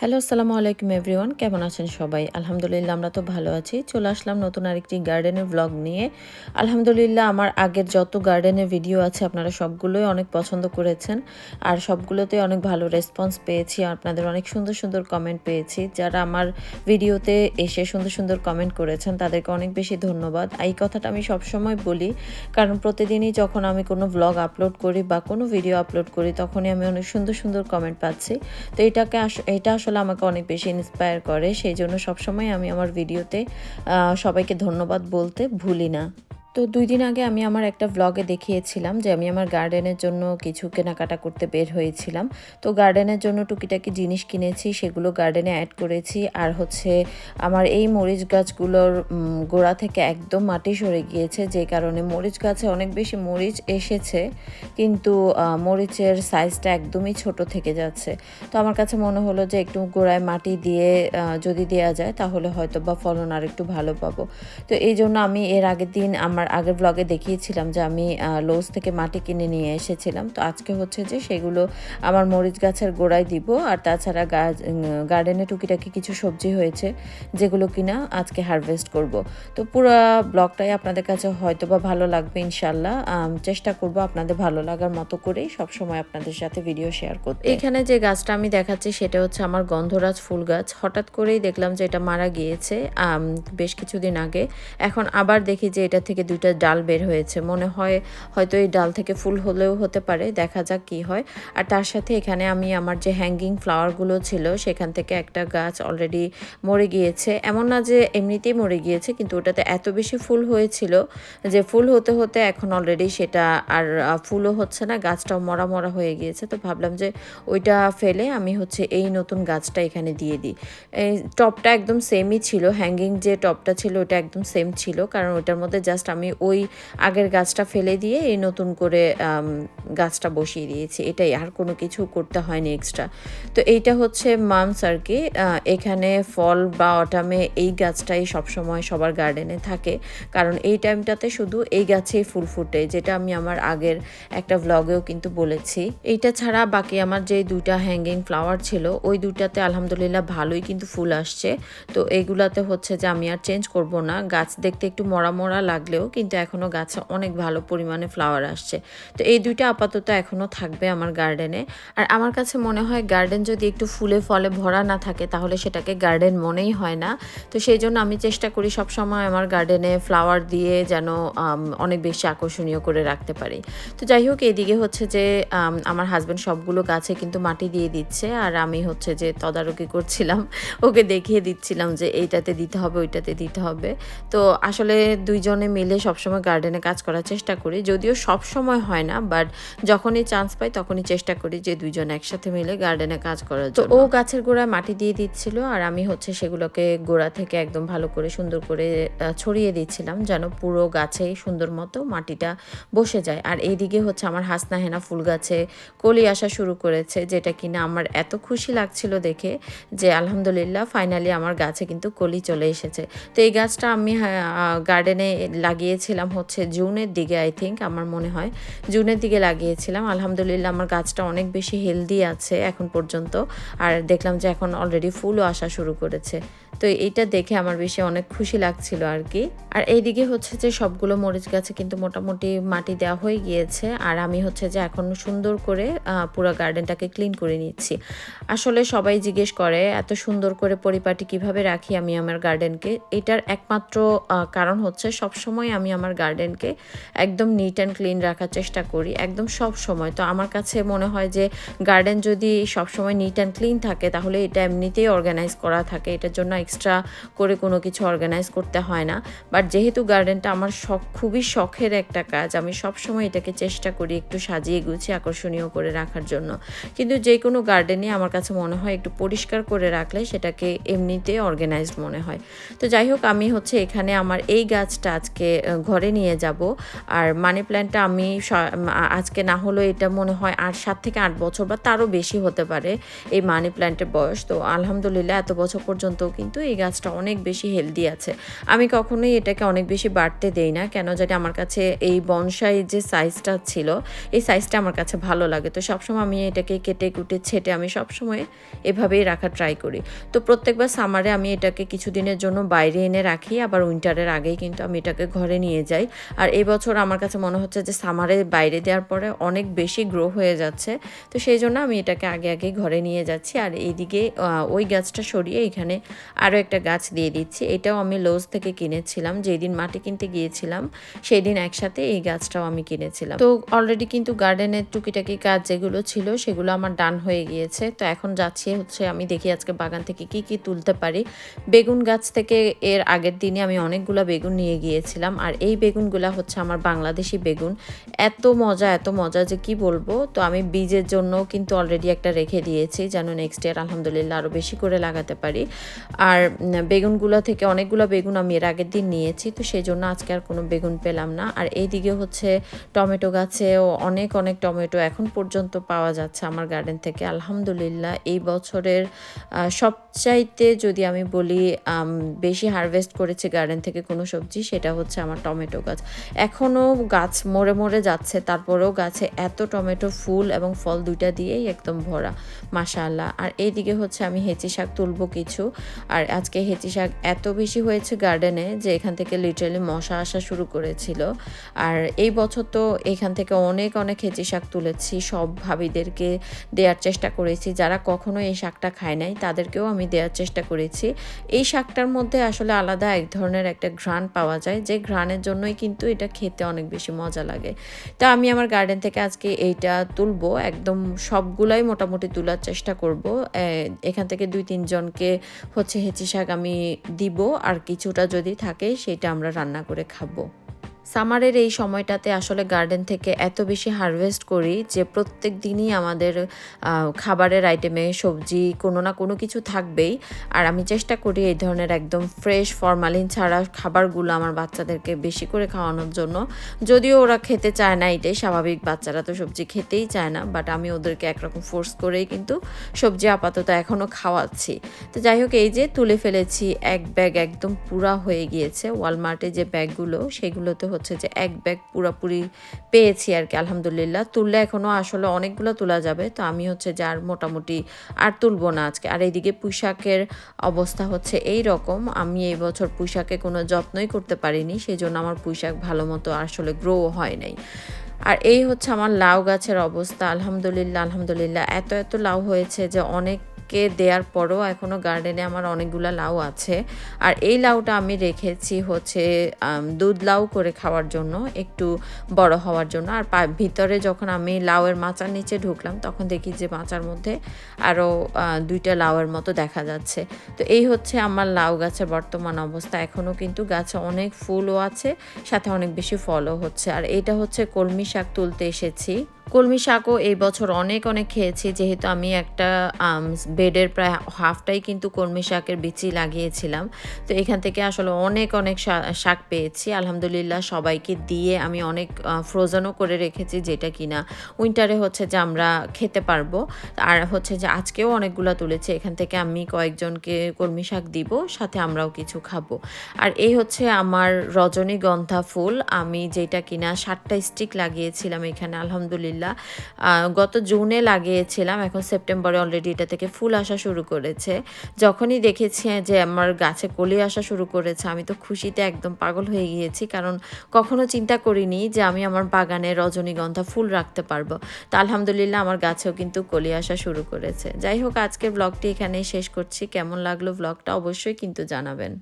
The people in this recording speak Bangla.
হ্যালো আসসালামু আলাইকুম এভরিওয়ান কেমন আছেন সবাই? আলহামদুলিল্লাহ আমরা তো ভালো আছি। চলে আসলাম নতুন আরেকটি গার্ডেনের ব্লগ নিয়ে। আলহামদুলিল্লাহ, আমার আগের যত গার্ডেনের ভিডিও আছে, আপনারা সবগুলোই অনেক পছন্দ করেছেন। আর সবগুলোতে অনেক ভালো রেসপন্স পেয়েছি, আপনাদের অনেক সুন্দর সুন্দর কমেন্ট পেয়েছি। যারা আমার ভিডিওতে এসে সুন্দর সুন্দর কমেন্ট করেছেন, তাদেরকে অনেক বেশি ধন্যবাদ। এই কথাটা আমি সবসময় বলি, কারণ প্রতিদিনই যখন আমি কোনো ব্লগ আপলোড করি বা কোনো ভিডিও আপলোড করি, তখনই আমি অনেক সুন্দর সুন্দর কমেন্ট পাচ্ছি। তো এটাকে এটা আসলে আমাকে অনেক বেশি ইন্সপায়ার করে, সেই জন্য সবসময় আমি আমার ভিডিওতে সবাইকে ধন্যবাদ বলতে ভুলি না। তো দুই দিন আগে আমি আমার একটা ব্লগে দেখিয়েছিলাম যে আমি আমার গার্ডেনের জন্য কিছু কেনাকাটা করতে বের হয়েছিলাম। তো গার্ডেনের জন্য টুকিটাকি জিনিস কিনেছি, সেগুলো গার্ডেনে অ্যাড করেছি। আর হচ্ছে আমার এই মরিচ গাছগুলোর গোড়া থেকে একদম মাটি সরে গিয়েছে, যে কারণে মরিচ গাছে অনেক বেশি মরিচ এসেছে, কিন্তু মরিচের সাইজটা একদমই ছোট থেকে যাচ্ছে। তো আমার কাছে মনে হলো যে একটু গোড়ায় মাটি দিয়ে যদি দেওয়া যায়, তাহলে হয়তো বা ফলন আর একটু ভালো পাবো। তো এই জন্য আমি এর আগের দিন আমার আগের ব্লগে দেখিয়েছিলাম যে আমি লোজ থেকে মাটি কিনে নিয়ে এসেছিলাম। তো আজকে হচ্ছে যে সেগুলো আমার মরিচ গাছের গোড়ায় দিব। আর তাছাড়া গার্ডেনে টুকিটাকি কিছু সবজি হয়েছে যেগুলো কিনা আজকে হারভেস্ট করব। তো পুরো ব্লগটাই আপনাদের কাছে হয়তো বা ভালো লাগবে ইনশাল্লাহ চেষ্টা করব আপনাদের ভালো লাগার মতো করেই সবসময় আপনাদের সাথে ভিডিও শেয়ার করতে। এখানে যে গাছটা আমি দেখাচ্ছি সেটা হচ্ছে আমার গন্ধরাজ ফুল গাছ। হঠাৎ করেই দেখলাম যে এটা মারা গিয়েছে বেশ কিছুদিন আগে। এখন আবার দেখি যে এটা থেকে দুইটা ডাল বের হয়েছে। মনে হয় হয়তো এই ডাল থেকে ফুল হলেও হতে পারে, দেখা যাক কি হয়। আর তার সাথে এখানে আমি আমার যে হ্যাঙ্গিং ফ্লাওয়ারগুলো ছিল, সেখান থেকে একটা গাছ অলরেডি মরে গিয়েছে। এমন না যে এমনিতেই মরে গিয়েছে, কিন্তু ওটাতে এত বেশি ফুল হয়েছিল যে ফুল হতে হতে এখন অলরেডি সেটা আর ফুলও হচ্ছে না, গাছটাও মরা মরা হয়ে গিয়েছে। তো ভাবলাম যে ওইটা ফেলে আমি হচ্ছে এই নতুন গাছটা এখানে দিয়ে দিই। এই টপটা একদম সেমই ছিল হ্যাঙ্গিং যে টপটা ছিল ওটা একদম সেম ছিল, কারণ ওটার মধ্যে জাস্ট আমি ওই আগের গাছটা ফেলে দিয়ে এই নতুন করে গাছটা বসিয়ে দিয়েছি। এটাই, আর কোনো কিছু করতে হয়নি এক্সট্রা তো এইটা হচ্ছে মামস আর কি। এখানে ফল বা অটামে এই গাছটাই সবসময় সবার গার্ডেনে থাকে। কারণ এই টাইমটাতে শুধু এই গাছেই ফুল ফুটে, যেটা আমি আমার আগের একটা ভ্লগেও কিন্তু বলেছি। এইটা ছাড়া বাকি আমার যে দুইটা হ্যাঙ্গিং ফ্লাওয়ার ছিল, ওই দুইটাতে আলহামদুলিল্লাহ ভালোই কিন্তু ফুল আসছে। তো এইগুলাতে হচ্ছে যে আমি আর চেঞ্জ করব না। গাছ দেখতে একটু মরা মরা লাগলেও কিন্তু এখনও গাছে অনেক ভালো পরিমাণে ফ্লাওয়ার আসছে। তো এই দুইটা আপাতত এখনও থাকবে আমার গার্ডেনে আর আমার কাছে মনে হয় গার্ডেন যদি একটু ফুলে ফলে ভরা না থাকে, তাহলে সেটাকে গার্ডেন মনেই হয় না। তো সেই জন্য আমি চেষ্টা করি সবসময় আমার গার্ডেনে ফ্লাওয়ার দিয়ে যেন অনেক বেশি আকর্ষণীয় করে রাখতে পারি। তো যাই হোক, এদিকে হচ্ছে যে আমার হাজব্যান্ড সবগুলো গাছে কিন্তু মাটি দিয়ে দিচ্ছে। আর আমি হচ্ছে যে তদারকি করছিলাম, ওকে দেখিয়ে দিচ্ছিলাম যে এইটাতে দিতে হবে, ওইটাতে দিতে হবে। তো আসলে দুইজনে মিলে সবসময় গার্ডেনে কাজ করার চেষ্টা করি। যদিও সব সময় হয় না বাট যখনই চান্স পাই তখনই চেষ্টা করি যে দুইজন একসাথে মিলে গার্ডেনে কাজ করার তো ও গাছের গোড়ায় মাটি দিয়ে দিচ্ছিল আর আমি হচ্ছে সেগুলোকে গোড়া থেকে একদম ভালো করে সুন্দর করে ছড়িয়ে দিচ্ছিলাম যেন পুরো গাছেই সুন্দর মতো মাটিটা বসে যায়। আর এইদিকে হচ্ছে আমার হাসনা হেনা ফুল গাছে কলি আসা শুরু করেছে যেটা কিনা আমার এত খুশি লাগছিল দেখে যে আলহামদুলিল্লাহ ফাইনালি আমার গাছে কিন্তু কলি চলে এসেছে। তো এই গাছটা আমি গার্ডেনে লাগিয়েছিলাম হচ্ছে জুনের দিকে আই থিঙ্ক আমার মনে হয়। জুনের দিকে লাগিয়েছিলাম। আলহামদুলিল্লাহ আমার গাছটা অনেক বেশি হেলদি আছে এখন পর্যন্ত। আর দেখলাম যে এখন অলরেডি ফুলও আসা শুরু করেছে। তো এইটা দেখে আমার বেশি অনেক খুশি লাগছিল আর কি। আর এইদিকে হচ্ছে যে সবগুলো মরিচ গাছে কিন্তু মোটামুটি মাটি দেওয়া হয়ে গিয়েছে। আর আমি হচ্ছে যে এখন সুন্দর করে পুরো গার্ডেনটাকে ক্লিন করে নিচ্ছি। আসলে সবাই জিজ্ঞেস করে, এত সুন্দর করে পরিপাটি কীভাবে রাখি আমি আমার গার্ডেনকে? এটার একমাত্র কারণ হচ্ছে সব সময় আমি আমার গার্ডেনকে একদম নিট অ্যান্ড ক্লিন রাখার চেষ্টা করি, একদম সব সময় তো আমার কাছে মনে হয় যে গার্ডেন যদি সব সময় নিট অ্যান্ড ক্লিন থাকে, তাহলে এটা এমনিতেই অর্গানাইজ করা থাকে। এটার জন্য এক্সট্রা করে কোনো কিছু অর্গানাইজ করতে হয় না। বাট যেহেতু গার্ডেনটা আমার শখ, খুবই শখের একটা কাজ, আমি সব সময় এটাকে চেষ্টা করি একটু সাজিয়ে গুছিয়ে আকর্ষণীয় করে রাখার জন্য। কিন্তু যে কোনো গার্ডেনে আমার কাছে মনে হয় একটু পরিষ্কার করে রাখলে সেটাকে এমনিতে অর্গানাইজড মনে হয়। তো যাই হোক, আমি হচ্ছে এখানে আমার এই গাছটা আজকে ঘরে নিয়ে যাব। আর মানি প্ল্যান্টটা আমি আজকে না হলেও এটা মনে হয় আট, সাত থেকে আট বছর বা তারও বেশি হতে পারে এই মানি প্ল্যান্টের বয়স। তো আলহামদুলিল্লাহ এত বছর পর্যন্ত কিন্তু কিন্তু এই গাছটা অনেক বেশি হেলদি আছে। আমি কখনোই এটাকে অনেক বেশি বাড়তে দেই না, কেন জানি আমার কাছে এই বনসাই যে সাইজটা ছিল, এই সাইজটা আমার কাছে ভালো লাগে। তো সবসময় আমি এটাকে কেটে কুটে ছেটে আমি সবসময় এভাবেই রাখার ট্রাই করি। তো প্রত্যেকবার সামারে আমি এটাকে কিছুদিনের জন্য বাইরে এনে রাখি, আবার উইন্টারের আগেই কিন্তু আমি এটাকে ঘরে নিয়ে যাই। আর এবছর আমার কাছে মনে হচ্ছে যে সামারে বাইরে দেওয়ার পরে অনেক বেশি গ্রো হয়ে যাচ্ছে, তো সেই জন্য আমি এটাকে আগে আগে ঘরে নিয়ে যাচ্ছি। আর এইদিকে ওই গাছটা সরিয়ে এখানে আরও একটা গাছ দিয়ে দিচ্ছি। এটাও আমি লোজ থেকে কিনেছিলাম যেই দিন মাটি কিনতে গিয়েছিলাম সেই দিন একসাথে এই গাছটাও আমি কিনেছিলাম। তো অলরেডি কিন্তু গার্ডেনের টুকিটাকি কাজ যেগুলো ছিল, সেগুলো আমার ডান হয়ে গিয়েছে। তো এখন যাচ্ছি হচ্ছে আমি দেখি আজকে বাগান থেকে কি কি তুলতে পারি। বেগুন গাছ থেকে এর আগের দিনে আমি অনেকগুলো বেগুন নিয়ে গিয়েছিলাম, আর এই বেগুনগুলা হচ্ছে আমার বাংলাদেশি বেগুন। এত মজা এত মজা যে কি বলব? তো আমি বীজের জন্য কিন্তু অলরেডি একটা রেখে দিয়েছি, যেন নেক্সট ইয়ার আলহামদুলিল্লাহ আরও বেশি করে লাগাতে পারি। আর উম, বেগুনগুলো থেকে অনেকগুলো বেগুন আমি এর আগের দিন নিয়েছি তো সেই জন্য আজকে আর কোনো বেগুন পেলাম না। আর এইদিকে হচ্ছে টমেটো গাছেও অনেক অনেক টমেটো এখন পর্যন্ত পাওয়া যাচ্ছে আমার গার্ডেন থেকে। আলহামদুলিল্লাহ এই বছরের সবচাইতে যদি আমি বলি বেশি হারভেস্ট করেছি গার্ডেন থেকে কোনো সবজি সেটা হচ্ছে আমার টমেটো গাছ। এখনও গাছ মরে মরে যাচ্ছে তারপরেও গাছে এত টমেটো ফুল এবং ফল দুইটা দিয়েই একদম ভরা মাশাআল্লাহ। আর এইদিকে হচ্ছে আমি হেঁচি শাক তুলবো কিছু আর আজকে হেঁচি শাক এত বেশি হয়েছে গার্ডেনে যে এখান থেকে লিটারালি মশা আসা শুরু করেছিল। আর এই বছর তো এখান থেকে অনেক অনেক হেঁচি শাক তুলেছি, সব ভাবিদেরকে দেওয়ার চেষ্টা করেছি। যারা কখনো এই শাকটা খায় নাই, তাদেরকেও আমি দেওয়ার চেষ্টা করেছি। এই শাকটার মধ্যে আসলে আলাদা এক ধরনের একটা ঘ্রাণ পাওয়া যায়, যে ঘ্রাণের জন্যই কিন্তু এটা খেতে অনেক বেশি মজা লাগে। তো আমি আমার গার্ডেন থেকে আজকে এইটা তুলবো, একদম সবগুলাই মোটামুটি তোলার চেষ্টা করব। এখান থেকে দুই, তিনজনকে হচ্ছে হেঁচি শাক আমি দিব আর কিছুটা যদি থাকে সেটা আমরা রান্না করে খাব। সামারের এই সময়টাতে আসলে গার্ডেন থেকে এত বেশি হারভেস্ট করি যে প্রত্যেক দিনই আমাদের খাবারের আইটেমে সবজি কোনো না কোনো কিছু থাকবেই। আর আমি চেষ্টা করি এই ধরনের একদম ফ্রেশ ফরমালিন ছাড়া খাবারগুলো আমার বাচ্চাদেরকে বেশি করে খাওয়ানোর জন্য। যদিও ওরা খেতে চায় না এটাই স্বাভাবিক, বাচ্চারা তো সবজি খেতেই চায় না। বাট আমি ওদেরকে একরকম ফোর্স করেই কিন্তু সবজি আপাতত এখনও খাওয়াচ্ছি। তো যাই হোক, এই যে তুলে ফেলেছি, এক ব্যাগ একদম পুরা হয়ে গিয়েছে। ওয়ালমার্টে যে ব্যাগগুলো সেগুলোতে হচ্ছে যে এক ব্যাগ পুরাপুরি পেয়েছি আর কি, আলহামদুলিল্লাহ। তুললে এখনও আসলে অনেকগুলো তোলা যাবে, তো আমি হচ্ছে যে আর মোটামুটি আর তুলবো না আজকে। আর এইদিকে পোশাকের অবস্থা হচ্ছে এই রকম, আমি এই বছর পোশাকে কোনো যত্নই করতে পারিনি সেই জন্য আমার পোশাক ভালো মতো আসলে গ্রো হয় নাই। আর এই হচ্ছে আমার লাউ গাছের অবস্থা, আলহামদুলিল্লাহ আলহামদুলিল্লাহ। এত এত লাউ হয়েছে যে অনেককে দেওয়ার পরও এখনও গার্ডেনে আমার অনেকগুলো লাউ আছে। আর এই লাউটা আমি রেখেছি হচ্ছে দুধ লাউ করে খাওয়ার জন্য, একটু বড় হওয়ার জন্য। আর ভিতরে যখন আমি লাউয়ের মাচার নিচে ঢুকলাম, তখন দেখি যে মাচার মধ্যে আরও দুইটা লাউয়ের মতো দেখা যাচ্ছে। তো এই হচ্ছে আমার লাউ গাছের বর্তমান অবস্থা। এখনও কিন্তু গাছে অনেক ফুলও আছে, সাথে অনেক বেশি ফলও হচ্ছে। আর এটা হচ্ছে কলমি শাক তুলতে এসেছি। কলমি শাকও এই বছর অনেক অনেক খেয়েছি। যেহেতু আমি একটা বেডের প্রায় হাফটাই কিন্তু কলমি শাকের বিচি লাগিয়েছিলাম। তো এখান থেকে আসলে অনেক অনেক শাক পেয়েছি। আলহামদুলিল্লাহ সবাইকে দিয়ে আমি অনেক ফ্রোজেনও করে রেখেছি যেটা কিনা উইন্টারে হচ্ছে যে আমরা খেতে পারব। আর হচ্ছে যে আজকেও অনেকগুলো তুলেছি। এখান থেকে আমি কয়েকজনকে কলমি শাক দিব, সাথে আমরাও কিছু খাব। আর এই হচ্ছে আমার রজনীগন্ধা ফুল। আমি যেটা কিনা সাতটা স্টিক লাগিয়েছিলাম এখানে, আলহামদুলিল্লাহ। আহ, গত জুনে লাগিয়েছিলাম এখন সেপ্টেম্বরে অলরেডি এটা থেকে ফুল আসা শুরু করেছে। যখনই দেখেছি যে আমার গাছে কলি আসা শুরু করেছে আমি তো খুশিতে একদম পাগল হয়ে গিয়েছি কারণ কখনো চিন্তা করিনি যে আমি আমার বাগানে রজনীগন্ধা ফুল রাখতে পারব। তো আলহামদুলিল্লাহ আমার গাছেও কিন্তু কলি আসা শুরু করেছে। যাই হোক আজকের ব্লগটি এখানেই শেষ করছি। কেমন লাগল ব্লগটা অবশ্যই কিন্তু জানাবেন।